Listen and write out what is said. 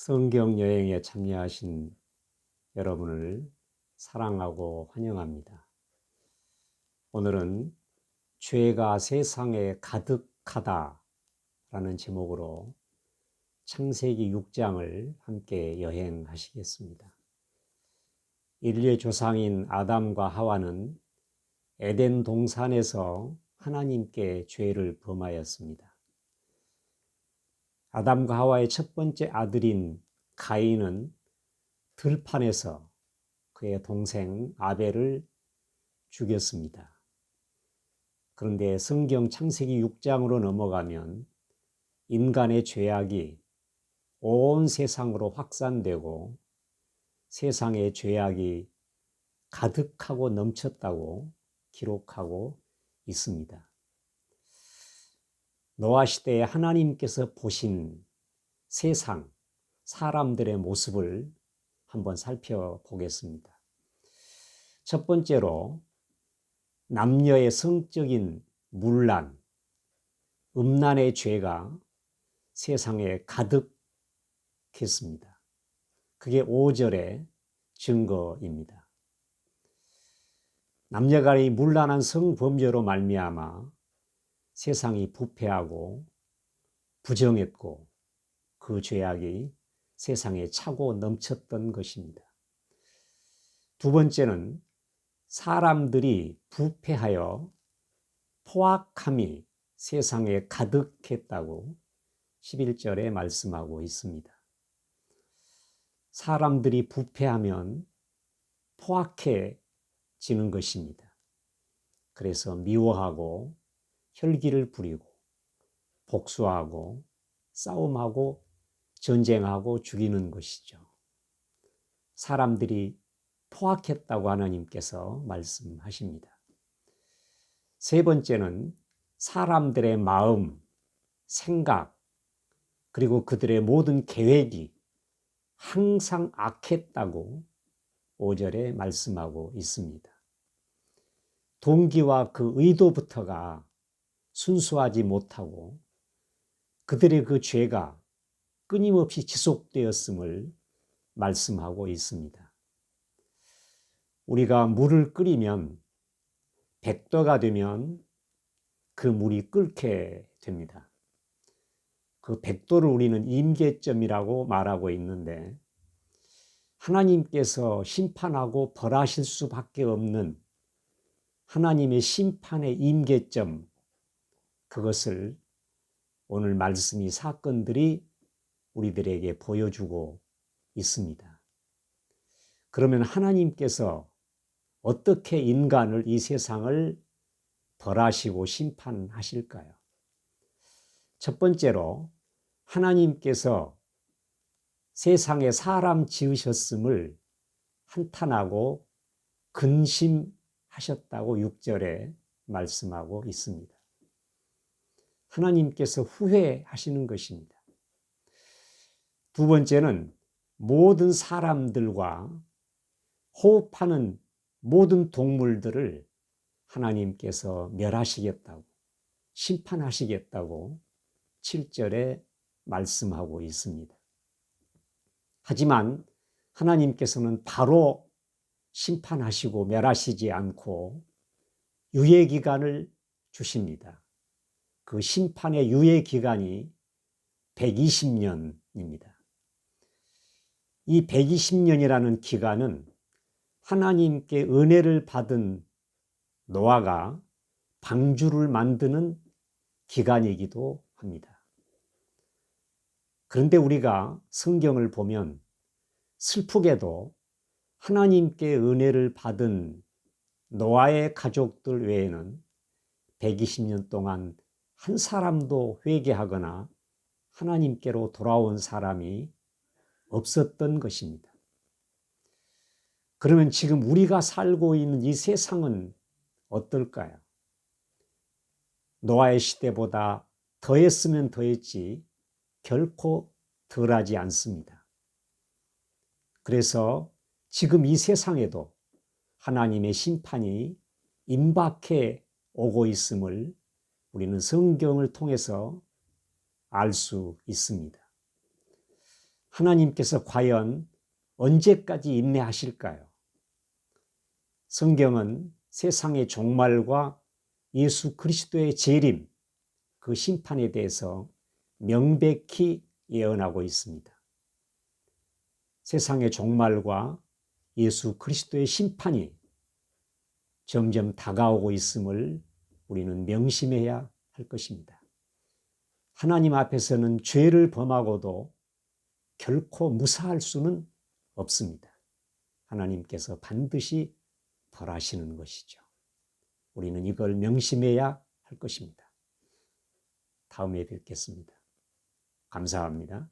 성경 여행에 참여하신 여러분을 사랑하고 환영합니다. 오늘은 죄가 세상에 가득하다 라는 제목으로 창세기 6장을 함께 여행하시겠습니다. 인류의 조상인 아담과 하와는 에덴 동산에서 하나님께 죄를 범하였습니다. 아담과 하와의 첫 번째 아들인 가인은 들판에서 그의 동생 아벨을 죽였습니다. 그런데 성경 창세기 6장으로 넘어가면 인간의 죄악이 온 세상으로 확산되고 세상의 죄악이 가득하고 넘쳤다고 기록하고 있습니다. 노아 시대에 하나님께서 보신 세상, 사람들의 모습을 한번 살펴보겠습니다. 첫 번째로 남녀의 성적인 문란, 음란의 죄가 세상에 가득했습니다. 그게 5절의 증거입니다. 남녀간의 문란한 성범죄로 말미암아 세상이 부패하고 부정했고 그 죄악이 세상에 차고 넘쳤던 것입니다. 두 번째는 사람들이 부패하여 포악함이 세상에 가득했다고 11절에 말씀하고 있습니다. 사람들이 부패하면 포악해지는 것입니다. 그래서 미워하고 혈기를 부리고 복수하고 싸움하고 전쟁하고 죽이는 것이죠. 사람들이 포악했다고 하나님께서 말씀하십니다. 세 번째는 사람들의 마음, 생각, 그리고 그들의 모든 계획이 항상 악했다고 5절에 말씀하고 있습니다. 동기와 그 의도부터가 순수하지 못하고 그들의 그 죄가 끊임없이 지속되었음을 말씀하고 있습니다. 우리가 물을 끓이면 100도가 되면 그 물이 끓게 됩니다. 그 100도를 우리는 임계점이라고 말하고 있는데 하나님께서 심판하고 벌하실 수밖에 없는 하나님의 심판의 임계점 그것을 오늘 말씀이 사건들이 우리들에게 보여주고 있습니다. 그러면 하나님께서 어떻게 인간을 이 세상을 벌하시고 심판하실까요? 첫 번째로 하나님께서 세상에 사람 지으셨음을 한탄하고 근심하셨다고 6절에 말씀하고 있습니다. 하나님께서 후회하시는 것입니다. 두 번째는 모든 사람들과 호흡하는 모든 동물들을 하나님께서 멸하시겠다고, 심판하시겠다고 7절에 말씀하고 있습니다. 하지만 하나님께서는 바로 심판하시고 멸하시지 않고 유예 기간을 주십니다. 그 심판의 유예 기간이 120년입니다. 이 120년이라는 기간은 하나님께 은혜를 받은 노아가 방주를 만드는 기간이기도 합니다. 그런데 우리가 성경을 보면 슬프게도 하나님께 은혜를 받은 노아의 가족들 외에는 120년 동안 한 사람도 회개하거나 하나님께로 돌아온 사람이 없었던 것입니다. 그러면 지금 우리가 살고 있는 이 세상은 어떨까요? 노아의 시대보다 더했으면 더했지 결코 덜하지 않습니다. 그래서 지금 이 세상에도 하나님의 심판이 임박해 오고 있음을 우리는 성경을 통해서 알 수 있습니다. 하나님께서 과연 언제까지 인내하실까요? 성경은 세상의 종말과 예수 그리스도의 재림, 그 심판에 대해서 명백히 예언하고 있습니다. 세상의 종말과 예수 그리스도의 심판이 점점 다가오고 있음을 우리는 명심해야 할 것입니다. 하나님 앞에서는 죄를 범하고도 결코 무사할 수는 없습니다. 하나님께서 반드시 벌하시는 것이죠. 우리는 이걸 명심해야 할 것입니다. 다음에 뵙겠습니다. 감사합니다.